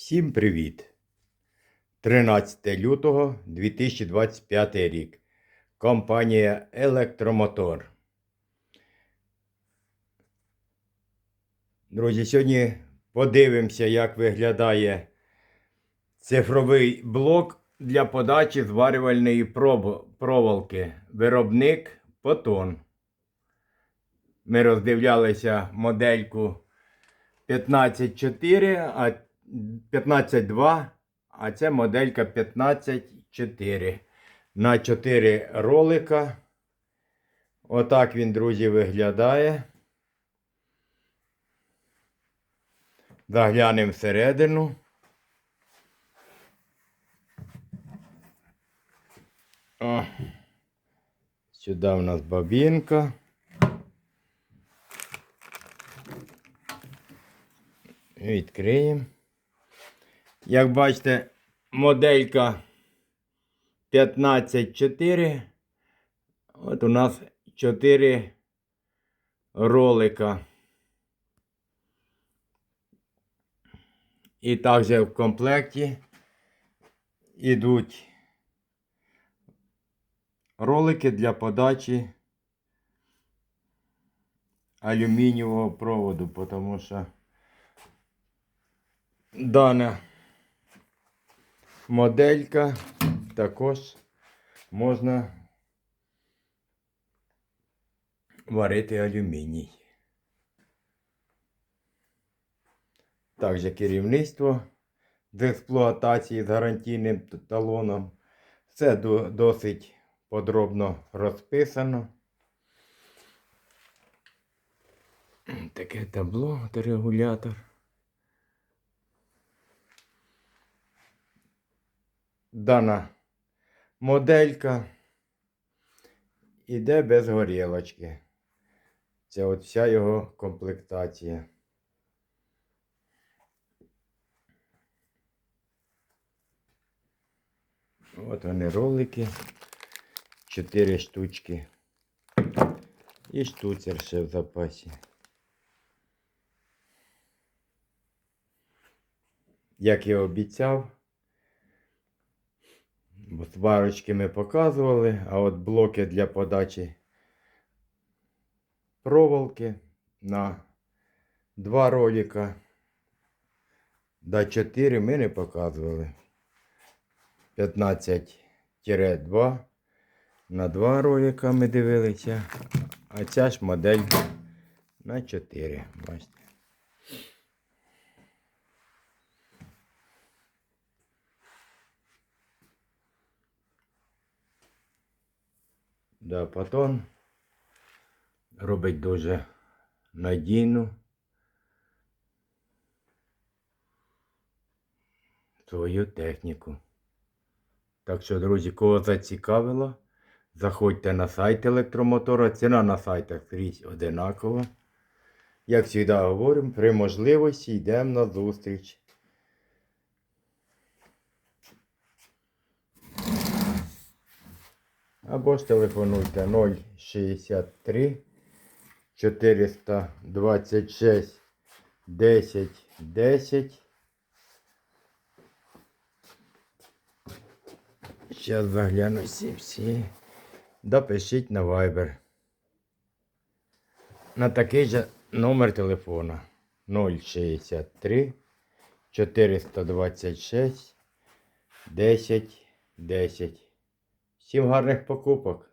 Всім привіт! 13 лютого 2025 рік. Компанія Електромотор. Друзі, сьогодні подивимося, як виглядає цифровий блок для подачі зварювальної проволоки. Виробник Потон. Ми роздивлялися модельку 15.4, а 15.2, а це моделька 15.4. На 4 ролика. Отак він, друзі, виглядає. Заглянемо всередину. О. Сюди у нас бабінка. Відкриємо. Як бачите, моделька 15.4. От у нас 4 ролика. І також в комплекті йдуть ролики для подачі алюмінієвого проводу, тому що дана моделька також можна варити алюміній. Також керівництво з експлуатації з гарантійним талоном. Все досить подробно розписано. Таке табло, регулятор. Дана моделька іде без горілочки. Це от вся його комплектація. От вони ролики. Чотири штучки. І штуцер ще в запасі. Як я обіцяв, сварочки ми показували, а от блоки для подачі проволоки на два ролика. До 4 ми не показували. 15-2 на два ролика ми дивилися, а ця ж модель на 4. Бачите. Да, Патон робить дуже надійну свою техніку. Так що, друзі, кого зацікавило, заходьте на сайт електромотора. Ціна на сайтах скрізь одинакова. Як завжди говоримо, при можливості йдемо на зустріч. Або ж телефонуйте 063 426 10 10. Зараз загляну всі всі. Допишіть на Viber. На такий же номер телефона 063 426 10 10. Всім гарних покупок!